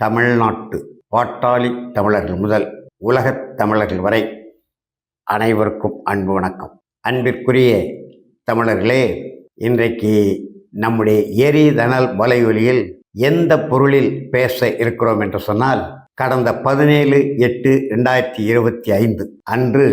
தமிழ்நாட்டு பாட்டாளி தமிழர்கள் முதல் உலகத் தமிழர்கள் வரை அனைவருக்கும் அன்பு வணக்கம். அன்பிற்குரிய தமிழர்களே இன்றைக்கு நம்முடைய எரிதனல் வலையொலியில் எந்த பொருளில் பேச இருக்கிறோம் என்று சொன்னால் கடந்த பதினேழு எட்டு ரெண்டாயிரத்தி இருபத்தி ஐந்து அன்று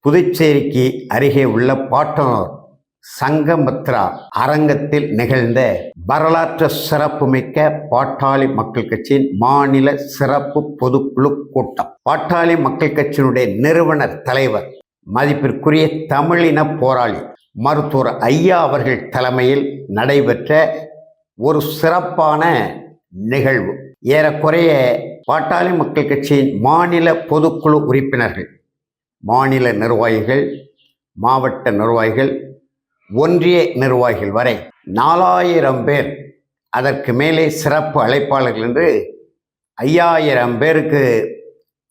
புதுச்சேரிக்கு அருகே உள்ள பாட்டனூர் சங்கமித்ரா அரங்கத்தில் நிகழ்ந்த வரலாற்று சிறப்புமிக்க பாட்டாளி மக்கள் கட்சியின் மாநில சிறப்பு பொதுக்குழு கூட்டம். பாட்டாளி மக்கள் கட்சியினுடைய நிறுவனர் தலைவர் மதிப்பிற்குரிய தமிழின போராளி மருத்துவர் ஐயா அவர்கள் தலைமையில் நடைபெற்ற ஒரு சிறப்பான நிகழ்வு. ஏறக்குறைய பாட்டாளி மக்கள் கட்சியின் மாநில பொதுக்குழு உறுப்பினர்கள் மாநில நிர்வாகிகள் மாவட்ட நிர்வாகிகள் ஒன்றிய நிர்வாகிகள் வரை நாலாயிரம் பேர் அதற்கு மேலே சிறப்பு அழைப்பாளர்கள் என்று ஐயாயிரம் பேருக்கு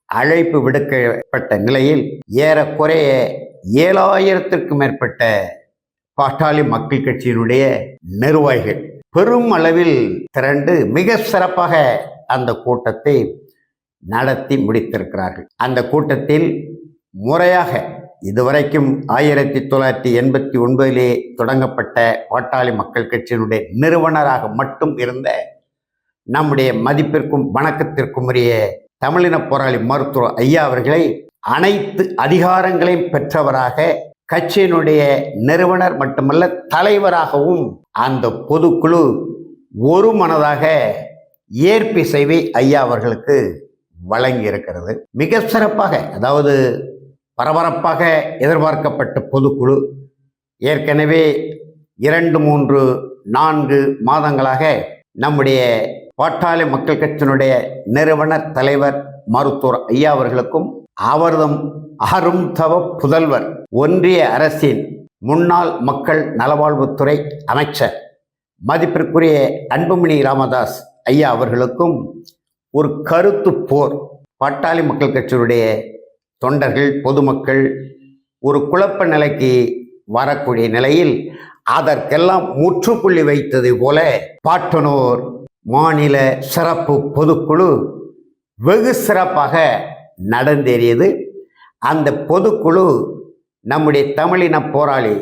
அழைப்பு விடுக்கப்பட்ட நிலையில் ஏறக்குறைய ஏழாயிரத்திற்கும் மேற்பட்ட பாட்டாளி மக்கள் கட்சியினுடைய நிர்வாகிகள் பெரும் அளவில் திரண்டு மிக சிறப்பாக அந்த கூட்டத்தை நடத்தி முடித்திருக்கிறார்கள். அந்த கூட்டத்தில் முறையாக இதுவரைக்கும் ஆயிரத்தி தொள்ளாயிரத்தி எண்பத்தி ஒன்பதிலே தொடங்கப்பட்ட பாட்டாளி மக்கள் கட்சியினுடைய நிறுவனராக மட்டும் இருந்த நம்முடைய மதிப்பிற்கும் வணக்கத்திற்கும் உரிய தமிழின போராளி மருத்துவர் ஐயா அவர்களை அனைத்து அதிகாரங்களையும் பெற்றவராக கட்சியினுடைய நிறுவனர் மட்டுமல்ல தலைவராகவும் அந்த பொதுக்குழு ஒரு மனதாக ஏற்பிசைவை ஐயா அவர்களுக்கு வழங்கி இருக்கிறது மிக சிறப்பாக அதாவது பரபரப்பாக எதிர்பார்க்கப்பட்ட பொதுக்குழு ஏற்கனவே இரண்டு மூன்று நான்கு மாதங்களாக நம்முடைய பாட்டாளி மக்கள் கட்சியினுடைய நிறுவன தலைவர் மருத்துவர் ஐயா அவர்களுக்கும் அவர்தம் அரும்தவ புதல்வர் ஒன்றிய அரசின் முன்னாள் மக்கள் நலவாழ்வுத்துறை அமைச்சர் மதிப்பிற்குரிய அன்புமணி ராமதாஸ் ஐயா அவர்களுக்கும் ஒரு கருத்து போர் பாட்டாளி மக்கள் கட்சியினுடைய தொண்டர்கள் பொதுமக்கள் ஒரு குழப்ப நிலைக்கு வரக்கூடிய நிலையில் அதற்கெல்லாம் முற்றுப்புள்ளி வைத்தது போல பாட்டனூர் மாநில சிறப்பு பொதுக்குழு வெகு சிறப்பாக நடந்தேறியது. அந்த பொதுக்குழு நம்முடைய தமிழின போராளி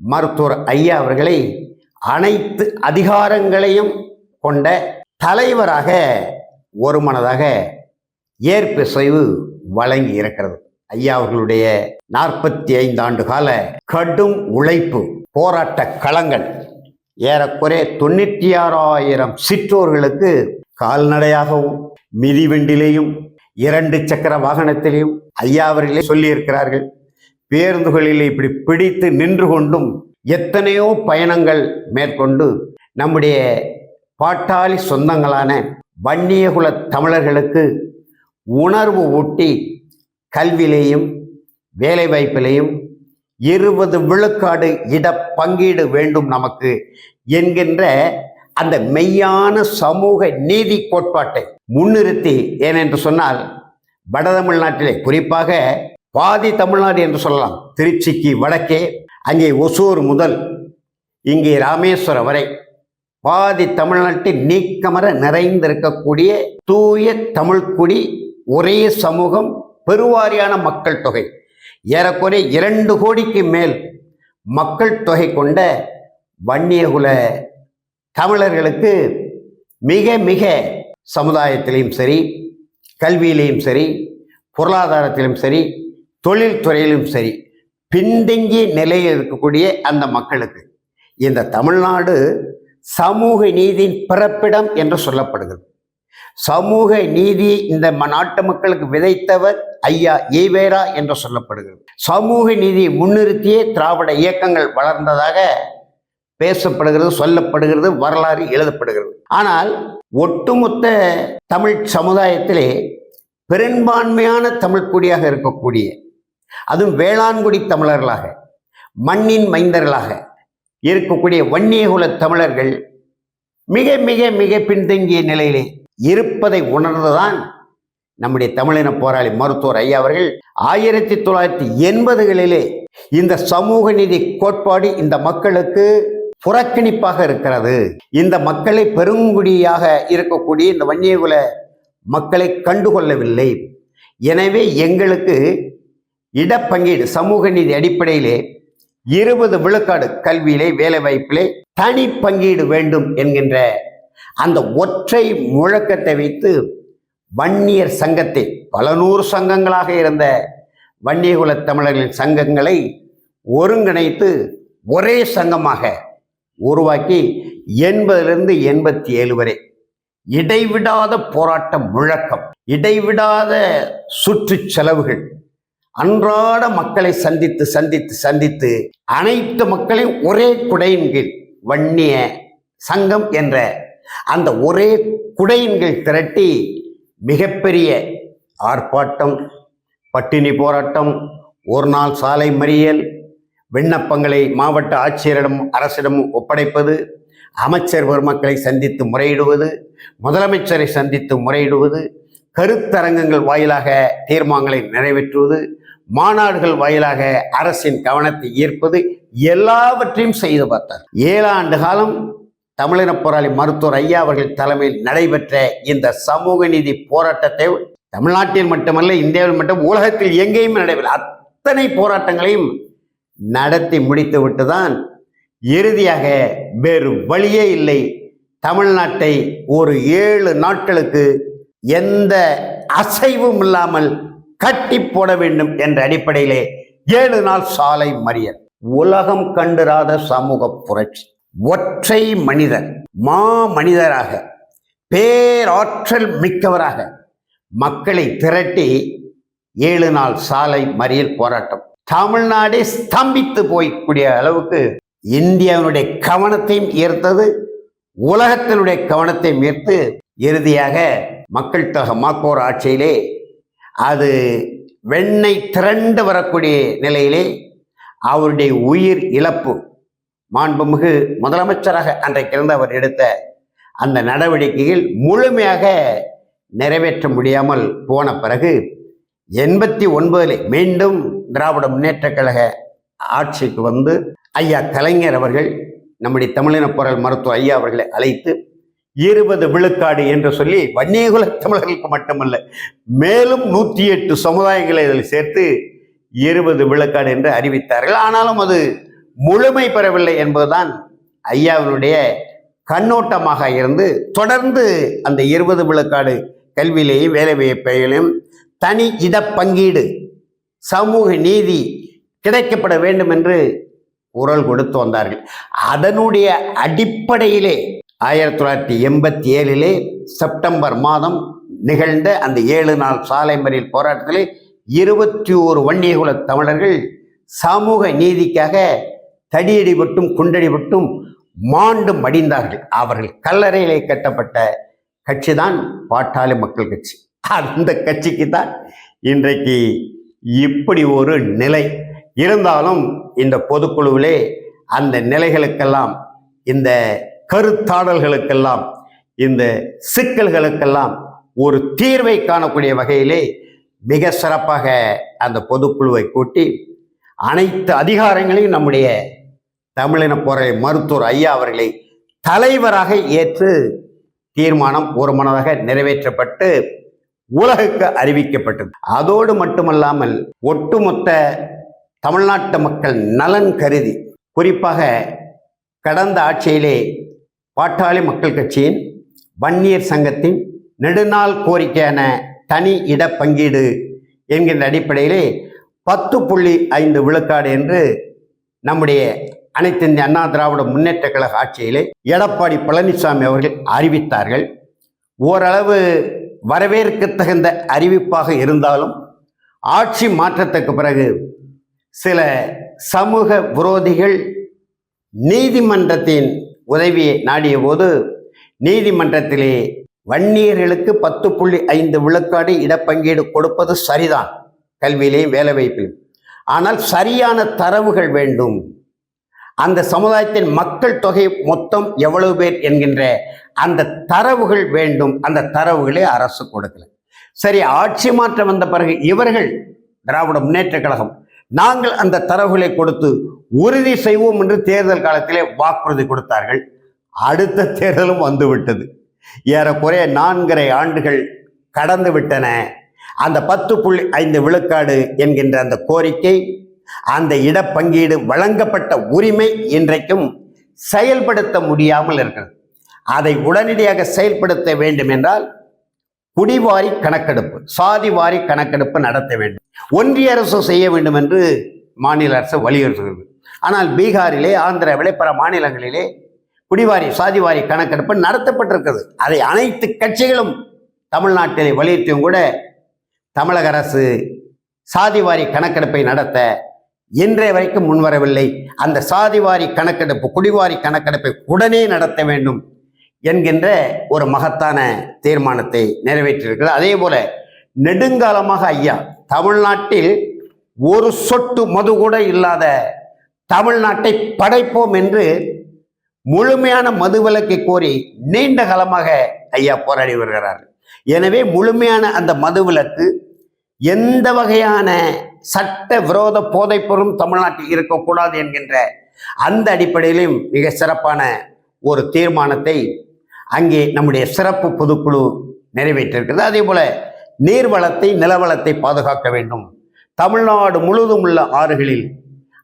மருத்துவர் ஐயா அவர்களை அனைத்து அதிகாரங்களையும் கொண்ட தலைவராக ஒருமனதாக ஏற்பிசைவு வழங்கி இருக்கிறது. ஐயா அவர்களுடைய நாற்பத்தி ஐந்து ஆண்டு கால கடும் உழைப்பு போராட்ட களங்கள் ஏறக்குறைய தொண்ணூற்றி ஆறாயிரம் சிற்றோர்களுக்கு கால்நடையாகவும் மிதிவண்டிலேயும் இரண்டு சக்கர வாகனத்திலேயும் ஐயா அவர்களே சொல்லியிருக்கிறார்கள். பேருந்துகளில் இப்படி பிடித்து நின்று கொண்டும் எத்தனையோ பயணங்கள் மேற்கொண்டு நம்முடைய பாட்டாளி சொந்தங்களான வன்னியகுல தமிழர்களுக்கு உணர்வு ஊட்டி கல்வியிலேயும் வேலைவாய்ப்பிலையும் இருபது விழுக்காடு இட பங்கீடு வேண்டும் நமக்கு என்கின்ற அந்த மெய்யான சமூக நீதி கோட்பாட்டை முன்னிறுத்தி ஏனென்று சொன்னால் வட தமிழ்நாட்டிலே குறிப்பாக பாதி தமிழ்நாடு என்று சொல்லலாம். திருச்சிக்கு வடக்கே அங்கே ஒசூர் முதல் இங்கே ராமேஸ்வரம் வரை பாதி தமிழ்நாட்டில் நீக்கமர நிறைந்திருக்கக்கூடிய தூய தமிழ்குடி ஒரே சமூகம் பெருவாரியான மக்கள் தொகை. ஏறக்குறைய இரண்டு கோடிக்கு மேல் மக்கள் தொகை கொண்ட வன்னியகுல தமிழர்களுக்கு மிக மிக சமுதாயத்திலையும் சரி கல்வியிலையும் சரி பொருளாதாரத்திலும் சரி தொழில்துறையிலும் சரி பின்தங்கிய நிலையில் இருக்கக்கூடிய அந்த மக்களுக்கு இந்த தமிழ்நாடு சமூக நீதியின் பிறப்பிடம் என்று சொல்லப்படுகிறது. சமூக நீதி இந்த ம- நாட்டு மக்களுக்கு விதைத்தவர் ஐயா ஈவேரா என்று சொல்லப்படுகிறது. சமூக நீதியை முன்னிறுத்தியே திராவிட இயக்கங்கள் வளர்ந்ததாக பேசப்படுகிறது சொல்லப்படுகிறது வரலாறு எழுதப்படுகிறது. ஆனால் ஒட்டுமொத்த தமிழ் சமுதாயத்திலே பெரும்பான்மையான தமிழ் குடியாக இருக்கக்கூடிய அதுவும் வேளாண்குடி தமிழர்களாக மண்ணின் மைந்தர்களாக இருக்கக்கூடிய வன்னியகுல தமிழர்கள் மிக மிக மிக பின்தங்கிய நிலையிலே இருப்பதை உணர்ந்துதான் நம்முடைய தமிழின போராளி மருத்துவர் ஐயா அவர்கள். ஆயிரத்தி தொள்ளாயிரத்தி எண்பதுகளிலே இந்த சமூக நீதி கோட்பாடு இந்த மக்களுக்கு புறக்கணிப்பாக இருக்கிறது. இந்த மக்களை பெருங்குடியாக இருக்கக்கூடிய இந்த வன்னியகுல மக்களை கண்டுகொள்ளவில்லை. எனவே எங்களுக்கு இடப்பங்கீடு சமூக நீதி அடிப்படையிலே இருபது விழுக்காடு கல்வியிலே வேலைவாய்ப்பிலே தனி பங்கீடு வேண்டும் என்கின்ற அந்த ஒற்றை முழக்கத்தை வைத்து வன்னியர் சங்கத்தை பல நூறு சங்கங்களாக இருந்த வன்னியகுல தமிழர்களின் சங்கங்களை ஒருங்கிணைத்து ஒரே சங்கமாக உருவாக்கி எண்பதிலிருந்து எண்பத்தி ஏழு வரை. இடைவிடாத போராட்ட முழக்கம் இடைவிடாத சுற்று செலவுகள் அன்றாட மக்களை சந்தித்து சந்தித்து சந்தித்து அனைத்து மக்களையும் ஒரே குடையின் கீழ் வன்னிய சங்கம் என்ற அந்த ஒரே குடையின்கள் திரட்டி மிகப்பெரிய ஆர்ப்பாட்டம் பட்டினி போராட்டம் ஒரு நாள் சாலை மறியல் விண்ணப்பங்களை மாவட்ட ஆட்சியரிடம் அரசிடம் ஒப்படைப்பது அமைச்சர் பெருமக்களை சந்தித்து முறையிடுவது முதலமைச்சரை சந்தித்து முறையிடுவது கருத்தரங்கங்கள் வாயிலாக தீர்மானங்களை நிறைவேற்றுவது மாநாடுகள் வாயிலாக அரசின் கவனத்தை ஈர்ப்பது எல்லாவற்றையும் செய்து பார்த்தார். ஏழு ஆண்டு காலம் தமிழின போராளி மருத்துவர் ஐயா அவர்கள் தலைமையில் நடைபெற்ற இந்த சமூக நீதி போராட்டத்தை தமிழ்நாட்டில் மட்டுமல்ல இந்தியாவில் மட்டும் உலகத்தில் எங்கேயும் நடைபெற அத்தனை போராட்டங்களையும் நடத்தி முடித்துவிட்டு தான் இறுதியாக வேறு வழியே இல்லை. தமிழ்நாட்டை ஒரு ஏழு நாட்களுக்கு எந்த அசைவும் இல்லாமல் கட்டி போட வேண்டும் என்ற அடிப்படையிலே ஏழு நாள் சாலை மறியல். உலகம் கண்டிராத சமூக புரட்சி. ஒற்றை மனிதர் மா மனிதராக பேராற்றல் மிக்கவராக மக்களை திரட்டி ஏழு நாள் சாலை மறியல் போராட்டம். தமிழ்நாடே ஸ்தம்பித்து போய்க்கூடிய அளவுக்கு இந்தியாவினுடைய கவனத்தையும் ஈர்த்தது உலகத்தினுடைய கவனத்தையும் ஈர்த்து இறுதியாக மக்கள் தொகை மாக்கோர் ஆட்சியிலே அது வெண்ணை திரண்டு வரக்கூடிய நிலையிலே அவருடைய உயிர் இழப்பு மாண்புமிகு முதலமைச்சராக அன்றைக்கு இருந்து அவர் எடுத்த அந்த நடவடிக்கையில் முழுமையாக நிறைவேற்ற முடியாமல் போன பிறகு எண்பத்தி ஒன்பதில் மீண்டும் திராவிட முன்னேற்றக் கழக ஆட்சிக்கு வந்து ஐயா கலைஞர் அவர்கள் நம்முடைய தமிழின போராள் மருத்துவ ஐயா அவர்களை அழைத்து இருபது விழுக்காடு என்று சொல்லி வன்னியகுல தமிழர்களுக்கு மட்டுமல்ல மேலும் நூற்றி எட்டு சமுதாயங்களை இதில் சேர்த்து இருபது விழுக்காடு என்று அறிவித்தார்கள். ஆனாலும் அது முழுமை பெறவில்லை என்பதுதான் ஐயாவினுடைய கண்ணோட்டமாக இருந்து தொடர்ந்து அந்த இருபது விழுக்காடு கல்வியிலேயும் வேலைவாய்ப்பிலையும் தனி இட பங்கீடு சமூக நீதி கிடைக்கப்பட வேண்டும் என்று குரல் கொடுத்து வந்தார்கள். அதனுடைய அடிப்படையிலே ஆயிரத்தி தொள்ளாயிரத்தி எண்பத்தி ஏழிலே செப்டம்பர் மாதம் நிகழ்ந்த அந்த ஏழு நாள் சாலை மறியல் போராட்டத்திலே இருபத்தி ஓரு வன்னியகுல தமிழர்கள் சமூக நீதிக்காக தடியடிபட்டும் குண்டடிபட்டும் மாண்டு மடிந்தார்கள் அவர்கள் கல்லறையிலே கட்டப்பட்ட கட்சி தான் பாட்டாளி மக்கள் கட்சி. அந்த கட்சிக்கு தான் இன்றைக்கு இப்படி ஒரு நிலை. இருந்தாலும் இந்த பொதுக்குழுவிலே அந்த நிலைகளுக்கெல்லாம் இந்த கருத்தாடல்களுக்கெல்லாம் இந்த சிக்கல்களுக்கெல்லாம் ஒரு தீர்வை காணக்கூடிய வகையிலே மிக சிறப்பாக அந்த பொதுக்குழுவை கூட்டி அனைத்து அதிகாரங்களையும் நம்முடைய தமிழின போரை மருத்துவர் ஐயா அவர்களை தலைவராக ஏற்று தீர்மானம் ஒரு மனதாக நிறைவேற்றப்பட்டு உலகுக்கு அறிவிக்கப்பட்டது. அதோடு மட்டுமல்லாமல் ஒட்டுமொத்த தமிழ்நாட்டு மக்கள் நலன் கருதி குறிப்பாக கடந்த ஆட்சியிலே பாட்டாளி மக்கள் கட்சியின் வன்னியர் சங்கத்தின் நெடுநாள் கோரிக்கையான தனி இட பங்கீடு என்கின்ற அடிப்படையிலே பத்து புள்ளி ஐந்து விழுக்காடு என்று நம்முடைய அனைத்து இந்திய அண்ணா திராவிட முன்னேற்ற கழக ஆட்சியிலே எடப்பாடி பழனிசாமி அவர்கள் அறிவித்தார்கள். ஓரளவு வரவேற்க தகுந்த அறிவிப்பாக இருந்தாலும் ஆட்சி மாற்றத்துக்கு பிறகு சில சமூக விரோதிகள் நீதிமன்றத்தின் உதவியை நாடிய போது நீதிமன்றத்திலே வன்னியர்களுக்கு பத்து புள்ளி ஐந்து விழுக்காடு இடப்பங்கீடு கொடுப்பது சரிதான். கல்வியிலேயும் வேலைவாய்ப்பிலும் ஆனால் சரியான தரவுகள் வேண்டும். அந்த சமுதாயத்தின் மக்கள் தொகை மொத்தம் எவ்வளவு பேர் என்கின்ற அந்த தரவுகள் வேண்டும். அந்த தரவுகளை அரசு கொடுக்கல. சரி ஆட்சி மாற்றம் வந்த பிறகு இவர்கள் திராவிட முன்னேற்ற கழகம் நாங்கள் அந்த தரவுகளை கொடுத்து உறுதி செய்வோம் என்று தேர்தல் காலத்திலே வாக்குறுதி கொடுத்தார்கள். அடுத்த தேர்தலும் வந்துவிட்டது. ஏறக்குறைய நான்கரை ஆண்டுகள் கடந்து விட்டன. அந்த பத்து புள்ளி ஐந்து விழுக்காடு என்கின்ற அந்த கோரிக்கை அந்த இடப்பங்கீடு வழங்கப்பட்ட உரிமை இன்றைக்கும் செயல்படுத்த முடியாமல் இருக்கிறது. அதை உடனடியாக செயல்படுத்த வேண்டும் என்றால் குடிவாரி கணக்கெடுப்பு சாதி வாரி கணக்கெடுப்பு நடத்த வேண்டும். ஒன்றிய அரசு செய்ய வேண்டும் என்று மாநில அரசு வலியுறுத்துகிறது. ஆனால் பீகாரிலே ஆந்திராவிலே பிற மாநிலங்களிலே குடிவாரி சாதிவாரி கணக்கெடுப்பு நடத்தப்பட்டிருக்கிறது. அதை அனைத்து கட்சிகளும் தமிழ்நாட்டிலே வலியுறுத்தியும் கூட தமிழக அரசு சாதிவாரி கணக்கெடுப்பை நடத்த இன்றைய வரைக்கும் முன்வரவில்லை அந்த சாதிவாரி கணக்கெடுப்பு குடிவாரி கணக்கெடுப்பை உடனே நடத்த வேண்டும் என்கின்ற ஒரு மகத்தான தீர்மானத்தை நிறைவேற்றியிருக்கிறது. அதே போல நெடுங்காலமாக ஐயா தமிழ்நாட்டில் ஒரு சொட்டு மது கூட இல்லாத தமிழ்நாட்டை படைப்போம் என்று முழுமையான மதுவிலக்கை கோரி நீண்ட காலமாக ஐயா போராடி வருகிறார் எனவே முழுமையான அந்த மதுவிலக்கு எந்த வகையான சட்ட விரோத போதைப்பொருளும் தமிழ்நாட்டில் இருக்கக்கூடாது என்கின்ற அந்த அடிப்படையிலும் மிக சிறப்பான ஒரு தீர்மானத்தை அங்கே நம்முடைய சிறப்பு பொதுக்குழு நிறைவேற்றிருக்கிறது. அதே போல நீர்வளத்தை நிலவளத்தை பாதுகாக்க வேண்டும். தமிழ்நாடு முழுவதும் உள்ள ஆறுகளில்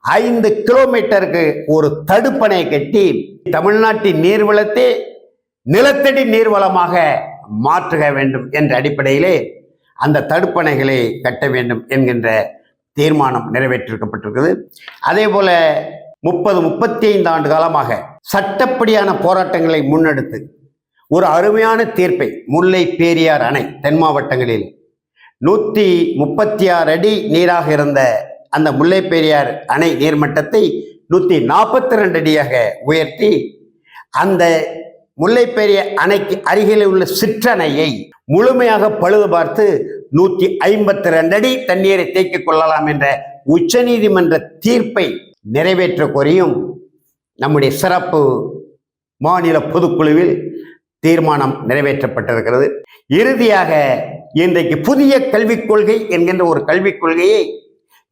ஐந்து கிலோமீட்டருக்கு ஒரு தடுப்பணை கட்டி தமிழ்நாட்டின் நீர்வளத்தை நிலத்தடி நீர்வளமாக மாற்றுக வேண்டும் என்ற அடிப்படையிலே அந்த தடுப்பணைகளை கட்ட வேண்டும் என்கின்ற தீர்மானம் நிறைவேற்றிருக்கப்பட்டிருக்கிறது. அதே போல முப்பது முப்பத்தி ஐந்து ஆண்டு காலமாக சட்டப்படியான போராட்டங்களை முன்னெடுத்து ஒரு அருமையான தீர்ப்பை முல்லை பேரியார் அணை தென் மாவட்டங்களில் நூற்றி முப்பத்தி ஆறு அடி நீராக இருந்த அந்த முல்லை பெரியார் அணை நீர்மட்டத்தை நூற்றி நாற்பத்தி ரெண்டு அடியாக உயர்த்தி அந்த முல்லைப்பெரிய அணைக்கு அருகில் உள்ள சிற்றணையை முழுமையாக பழுது பார்த்து நூற்றி ஐம்பத்தி ரெண்டு அடி தண்ணீரை தேக்கிக் கொள்ளலாம் என்ற உச்சநீதிமன்ற தீர்ப்பை நிறைவேற்ற கோரியும் நம்முடைய சிறப்பு மாநில பொதுக்குழுவில் தீர்மானம் நிறைவேற்றப்பட்டிருக்கிறது. இறுதியாக இன்றைக்கு புதிய கல்விக் கொள்கை என்கின்ற ஒரு கல்விக் கொள்கையை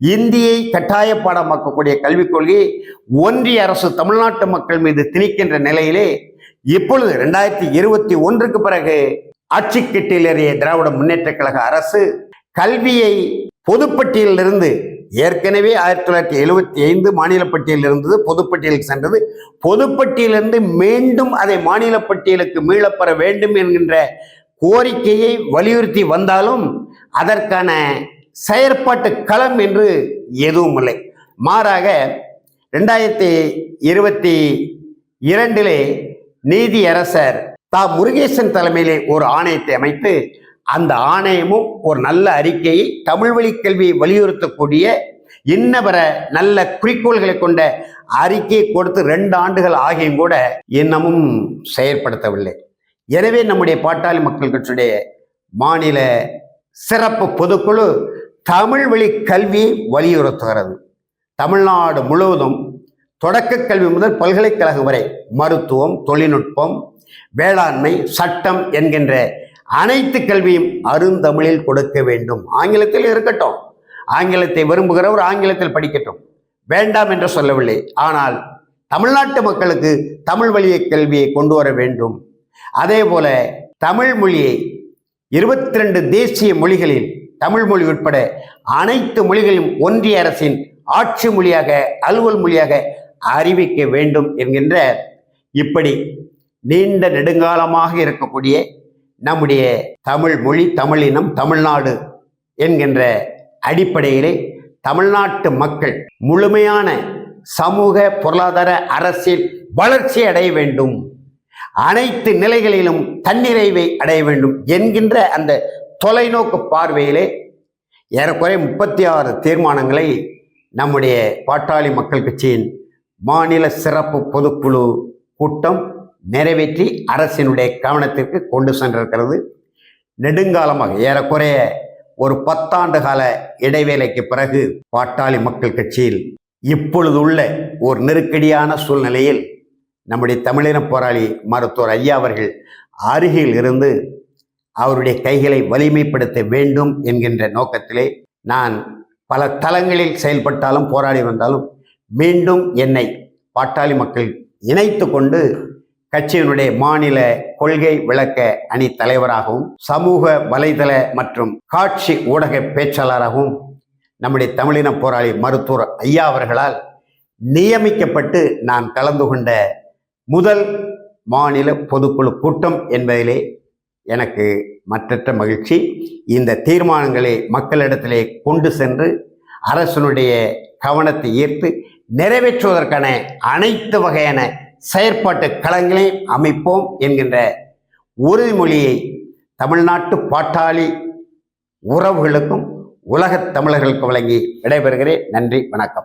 இந்தியை கட்டாய பாடமாக்கக்கூடிய கல்விக் கொள்கையை ஒன்றிய அரசு தமிழ்நாட்டு மக்கள் மீது திணிக்கின்ற நிலையிலே இப்பொழுது ரெண்டாயிரத்தி இருபத்தி ஒன்றுக்கு பிறகு ஆட்சி கட்டிலேறிய திராவிட முன்னேற்ற கழக அரசு கல்வியை பொதுப்பட்டியலிருந்து ஏற்கனவே ஆயிரத்தி தொள்ளாயிரத்தி எழுபத்தி ஐந்து மாநில பட்டியலில் இருந்தது பொதுப்பட்டியலுக்கு சென்றது. பொதுப்பட்டியலிருந்து மீண்டும் அதை மாநில பட்டியலுக்கு மீளப்பெற வேண்டும் என்கின்ற கோரிக்கையை வலியுறுத்தி வந்தாலும் அதற்கான செயற்பாட்டு களம் என்று எதுவும் இல்லை. மாறாக ரெண்டாயிரத்தி இருபத்தி இரண்டிலே நீதியரசர் தா. முருகேசன் தலைமையிலே ஒரு ஆணையத்தை அமைத்து அந்த ஆணையமும் ஒரு நல்ல அறிக்கையை தமிழ் வழி கல்வியை வலியுறுத்தக்கூடிய இன்னவர நல்ல குறிக்கோள்களை கொண்ட அறிக்கையை கொடுத்து ரெண்டு ஆண்டுகள் ஆகியும் கூட இன்னமும் செயற்படுத்தவில்லை. எனவே நம்முடைய பாட்டாளி மக்கள் கட்சியுடைய மாநில சிறப்பு பொதுக்குழு தமிழ் வழி கல்வியை வலியுறுத்துகிறது. தமிழ்நாடு முழுவதும் தொடக்க கல்வி முதல் பல்கலைக்கழகம் வரை மருத்துவம் தொழில்நுட்பம் வேளாண்மை சட்டம் என்கின்ற அனைத்து கல்வியும் அருந்தமிழில் கொடுக்க வேண்டும். ஆங்கிலத்தில் இருக்கட்டும். ஆங்கிலத்தை விரும்புகிறவர் ஆங்கிலத்தில் படிக்கட்டும். வேண்டாம் என்று சொல்லவில்லை. ஆனால் தமிழ்நாட்டு மக்களுக்கு தமிழ் வழிய கல்வியை கொண்டு வர வேண்டும். அதே போல தமிழ் மொழியை இருபத்தி ரெண்டு தேசிய மொழிகளில் தமிழ் மொழி உட்பட அனைத்து மொழிகளும் ஒன்றிய அரசின் ஆட்சி மொழியாக அலுவல் மொழியாக அறிவிக்க வேண்டும் என்கின்ற இப்படி நீண்ட நெடுங்காலமாக இருக்கக்கூடிய நம்முடைய தமிழ் மொழி தமிழினம் தமிழ்நாடு என்கின்ற அடிப்படையிலே தமிழ்நாட்டு மக்கள் முழுமையான சமூக பொருளாதார அரசியல் வளர்ச்சி அடைய வேண்டும். அனைத்து நிலைகளிலும் தன்னிறைவை அடைய வேண்டும் என்கின்ற அந்த தொலைநோக்கு பார்வையிலே ஏறக்குறைய முப்பத்தி ஆறு தீர்மானங்களை நம்முடைய பாட்டாளி மக்கள் கட்சியின் மாநில சிறப்பு பொதுக்குழு கூட்டம் நிறைவேற்றி அரசினுடைய கவனத்திற்கு கொண்டு சென்றிருக்கிறது. நெடுங்காலமாக ஏறக்குறைய ஒரு பத்தாண்டு கால இடைவேளைக்கு பிறகு பாட்டாளி மக்கள் கட்சியில் இப்பொழுது உள்ள ஒரு நெருக்கடியான சூழ்நிலையில் நம்முடைய தமிழின போராளி மருத்துவர் ஐயா அவர்கள் அருகில் இருந்து அவருடைய கைகளை வலிமைப்படுத்த வேண்டும் என்கின்ற நோக்கத்திலே நான் பல தளங்களில் செயல்பட்டாலும் போராடி வந்தாலும் மீண்டும் என்னை பாட்டாளி மக்கள் இணைத்து கொண்டு கட்சியினுடைய மாநில கொள்கை விளக்க அணி தலைவராகவும் சமூக வலைதள மற்றும் காட்சி ஊடக பேச்சாளராகவும் நம்முடைய தமிழின போராளி மருத்துவர் ஐயா அவர்களால் நியமிக்கப்பட்டு நான் கலந்து கொண்ட முதல் மாநில பொதுக்குழு கூட்டம் என்பதிலே எனக்கு மற்றற்ற மகிழ்ச்சி. இந்த தீர்மானங்களை மக்களிடத்திலே கொண்டு சென்று அரசனுடைய கவனத்தை ஈர்த்து நிறைவேற்றுவதற்கான அனைத்து வகையான செயற்பாட்டு களங்களையும் அமைப்போம் என்கின்ற உறுதிமொழியை தமிழ்நாட்டு பாட்டாளி உறவுகளுக்கும் உலகத் தமிழர்களுக்கும் வழங்கி விடைபெறுகிறேன். நன்றி வணக்கம்.